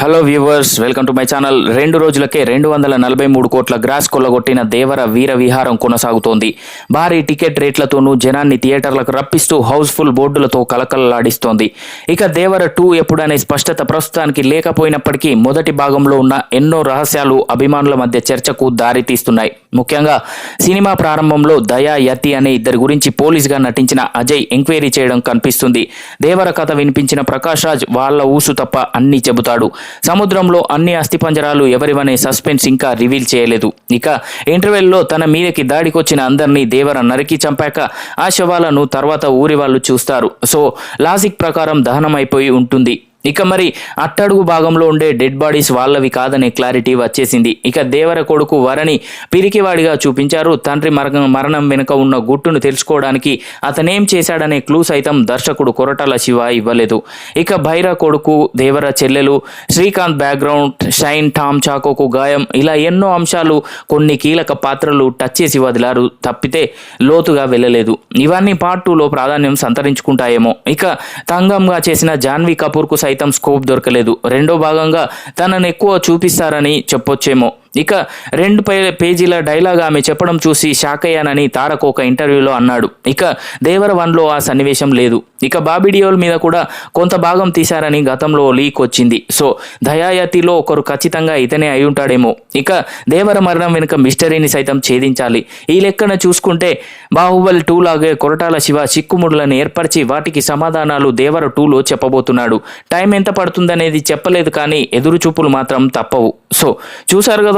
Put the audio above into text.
Hello viewers welcome to my channel రెండు రోజులకే రెండు వందల నలభై మూడు కోట్ల గ్రాస్ కొల్లగొట్టిన దేవర వీర విహారం కొనసాగుతోంది. భారీ టికెట్ రేట్లతోనూ జనాన్ని థియేటర్లకు రప్పిస్తూ హౌస్ఫుల్ బోర్డులతో కలకలలాడిస్తోంది ఇక దేవర టూ ఎప్పుడనే స్పష్టత ప్రస్తుతానికి లేకపోయినప్పటికీ మొదటి భాగంలో ఉన్న ఎన్నో రహస్యాలు అభిమానుల మధ్య చర్చకు దారితీస్తున్నాయి. ముఖ్యంగా సినిమా ప్రారంభంలో దయా యతి అనే ఇద్దరి గురించి పోలీస్గా నటించిన అజయ్ ఎంక్వైరీ చేయడం కనిపిస్తుంది. దేవర కథ వినిపించిన ప్రకాష్ రాజ్ వాళ్ళ ఊసు తప్ప అన్నీ చెబుతాడు. సముద్రంలో అన్ని అస్థిపంజరాలు ఎవరివనే సస్పెన్స్ ఇంకా రివీల్ చేయలేదు. ఇక ఇంటర్వెల్లో తన మీదకి దాడికొచ్చిన అందరినీ దేవర నరికి చంపాక ఆ శవాలను తర్వాత ఊరి వాళ్ళు చూస్తారు. సో లాజిక్ ప్రకారం దహనం అయిపోయి ఉంటుంది. ఇక మరి అట్టడుగు భాగంలో ఉండే డెడ్ బాడీస్ వాళ్ళవి కాదనే క్లారిటీ వచ్చేసింది. ఇక దేవర కొడుకు వరని పిరికివాడిగా చూపించారు. తండ్రి మరణం మరణం వెనుక ఉన్న గుట్టును తెలుసుకోవడానికి అతనేం చేశాడనే క్లూ సైతం దర్శకుడు కొరటాల శివ ఇవ్వలేదు. ఇక భైర కొడుకు దేవర చెల్లెలు శ్రీకాంత్ బ్యాక్గ్రౌండ్ షైన్ టామ్ చాకోకు గాయం ఇలా ఎన్నో అంశాలు కొన్ని కీలక పాత్రలు టచ్ చేసి వదిలారు. తప్పితే లోతుగా వెళ్ళలేదు. ఇవన్నీ పార్ట్ టూలో ప్రాధాన్యం సంతరించుకుంటాయేమో. ఇక తంగంగా చేసిన జాన్వీ కపూర్కు సైతం స్కోప్ దొరకలేదు. రెండో భాగంగా తనను ఎక్కువ చూపిస్తారని చెప్పొచ్చేమో. ఇక రెండు పే పేజీల డైలాగ్ ఆమె చెప్పడం చూసి షాక్ అయ్యానని తారక్ ఒక ఇంటర్వ్యూలో అన్నాడు. ఇక దేవర వన్లో ఆ సన్నివేశం లేదు. ఇక బాబీడియోల్ మీద కూడా కొంత భాగం తీశారని గతంలో లీక్ వచ్చింది. సో దయాయతిలో ఒకరు ఖచ్చితంగా ఇతనే అయి ఉంటాడేమో. ఇక దేవర మరణం వెనుక మిస్టరీని సైతం ఛేదించాలి. ఈ లెక్కన చూసుకుంటే బాహుబలి టూ లాగే కొరటాల శివ చిక్కుముడులను ఏర్పరిచి వాటికి సమాధానాలు దేవర టూలో చెప్పబోతున్నాడు. టైం ఎంత పడుతుందనేది చెప్పలేదు కానీ ఎదురు చూపులు మాత్రం తప్పవు. సో చూశారు కదా